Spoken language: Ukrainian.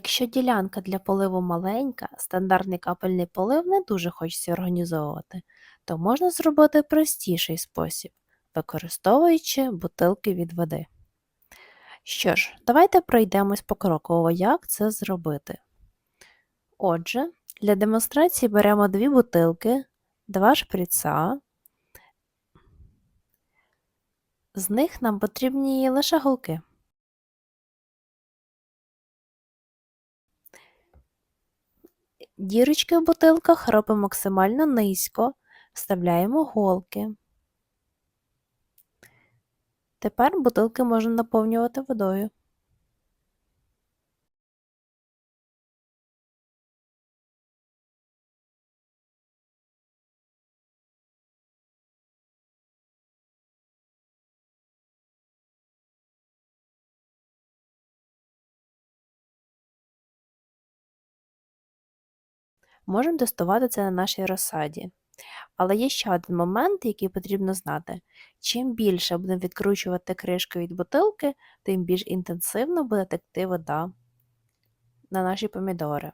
Якщо ділянка для поливу маленька, стандартний капельний полив не дуже хочеться організовувати, то можна зробити простіший спосіб, використовуючи бутилки від води. Що ж, давайте пройдемось покроково, як це зробити. Отже, для демонстрації беремо дві бутилки, два шприца. З них нам потрібні лише голки. Дірочки в бутилках робимо максимально низько, вставляємо голки. Тепер бутилки можна наповнювати водою. Можемо тестувати це на нашій розсаді. Але є ще один момент, який потрібно знати. Чим більше будемо відкручувати кришку від бутилки, тим більш інтенсивно буде текти вода на наші помідори.